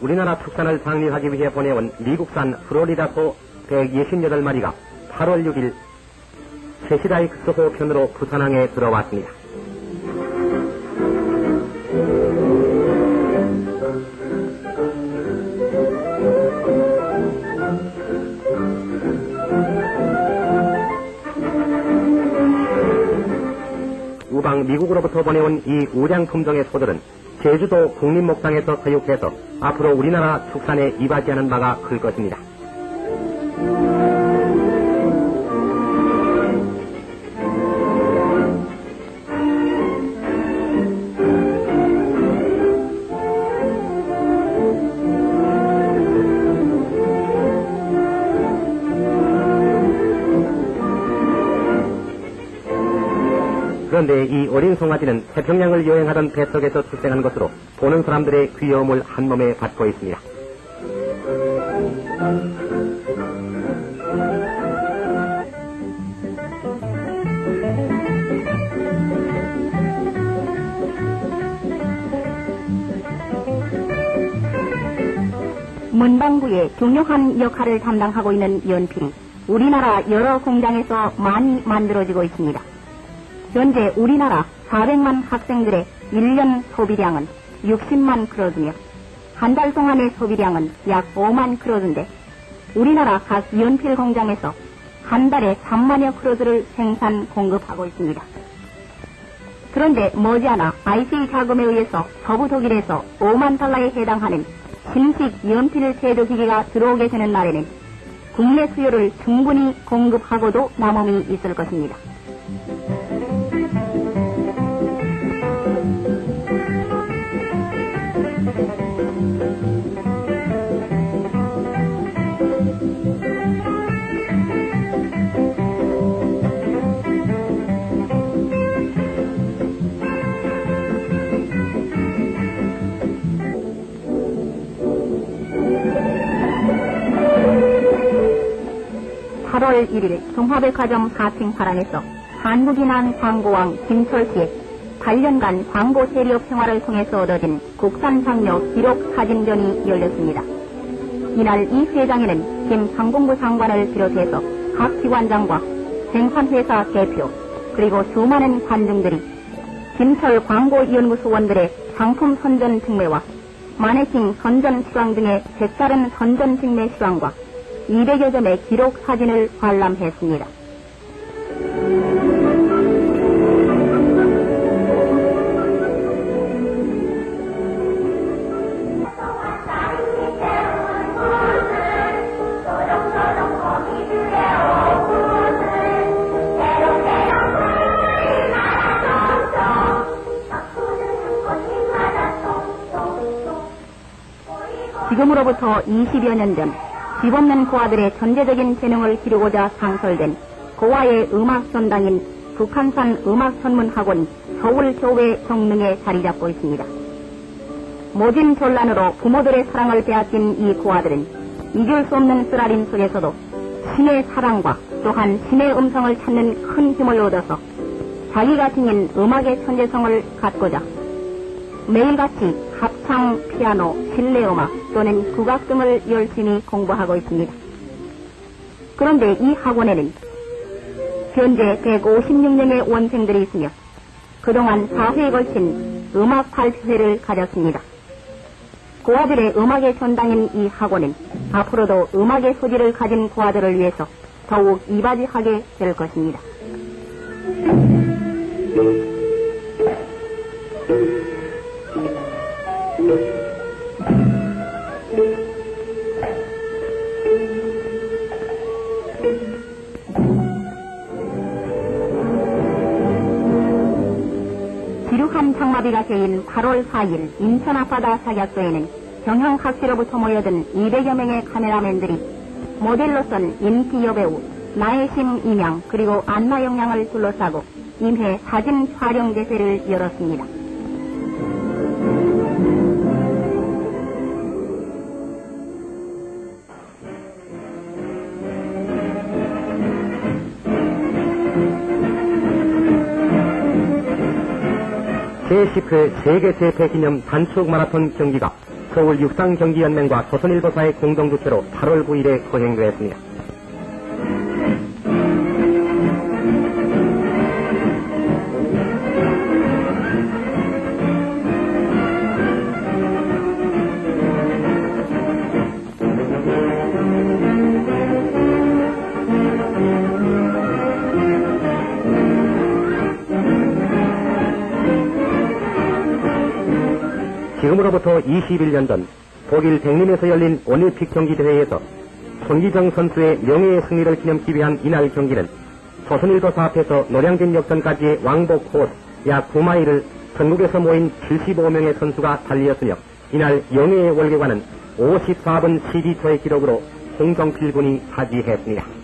우리나라 특산을 장려하기 위해 보내온 미국산 플로리다소 168마리가 8월 6일 세시라이크스 호편으로 부산항에 들어왔습니다. 우방 미국으로부터 보내온 이 우량 품종의 소들은 제주도 국립목장에서 사육해서 앞으로 우리나라 축산에 이바지하는 바가 클 것입니다. 그런데 이 어린 송아지는 태평양을 여행하던 뱃속에서 출생한 것으로 보는 사람들의 귀여움을 한 몸에 받고 있습니다. 문방구의 중요한 역할을 담당하고 있는 연필이 우리나라 여러 공장에서 많이 만들어지고 있습니다. 현재 우리나라 400만 학생들의 1년 소비량은 60만 크로즈며 한 달 동안의 소비량은 약 5만 크로즈인데 우리나라 각 연필 공장에서 한 달에 3만여 크로즈를 생산 공급하고 있습니다. 그런데 머지않아 IC 자금에 의해서 서부 독일에서 5만 달러에 해당하는 신식 연필 제조기기가 들어오게 되는 날에는 국내 수요를 충분히 공급하고도 남음이 있을 것입니다. 팔월 1일 종합백화점 4층 파랑에서 한국인한 광고왕 김철 씨의 8년간 광고 세력 생활을 통해서 얻어진 국산 장려 기록 사진전이 열렸습니다. 이날 이 회장에는 김 상공부 장관을 비롯해서 각 기관장과 생산회사 대표 그리고 수많은 관중들이 김철 광고연구소원들의 상품 선전 특매와 마네킹 선전 시황 등의 색다른 선전 특매 시황과 200여 점의 기록 사진을 관람했습니다. 지금으로부터 20여 년 전 집없는 고아들의 전제적인 재능을 기르고자 창설된 고아의 음악 전당인 북한산 음악 전문 학원이 서울교회 정릉에 자리 잡고 있습니다. 모진 전란으로 부모들의 사랑을 빼앗긴 이 고아들은 잊을 수 없는 쓰라림 속에서도 신의 사랑과 또한 신의 음성을 찾는 큰 힘을 얻어서 자기가 지닌 음악의 천재성을 갖고자 매일같이 합창, 피아노, 실내음악 또는 국악 등을 열심히 공부하고 있습니다. 그런데 이 학원에는 현재 156명의 원생들이 있으며 그동안 4회에 걸친 음악 발표회를 가졌습니다. 고아들의 음악의 전당인 이 학원은 앞으로도 음악의 소질을 가진 고아들을 위해서 더욱 이바지하게 될 것입니다. 지루한 장마비가 개인 8월 4일 인천 앞바다 사격도에는 경향 각지로부터 모여든 200여 명의 카메라맨들이 모델로선 인기 여배우 나혜심 임양 그리고 안나영 양을 둘러싸고 임해 사진 촬영 대회를 열었습니다. 제10회 세계 대패 기념 단축 마라톤 경기가 서울 육상경기연맹과 조선일보사의 공동주최로 8월 9일에 거행되었습니다. 지금으로부터 21년 전 독일 백림에서 열린 올림픽 경기 대회에서 손기정 선수의 명예의 승리를 기념하기 위한 이날 경기는 조선일보 사 앞에서 노량진 역전까지의 왕복 코스 약 9마일을 전국에서 모인 75명의 선수가 달리었으며 이날 영예의 월계관은 54분 12초의 기록으로 홍정필 군이 차지했습니다.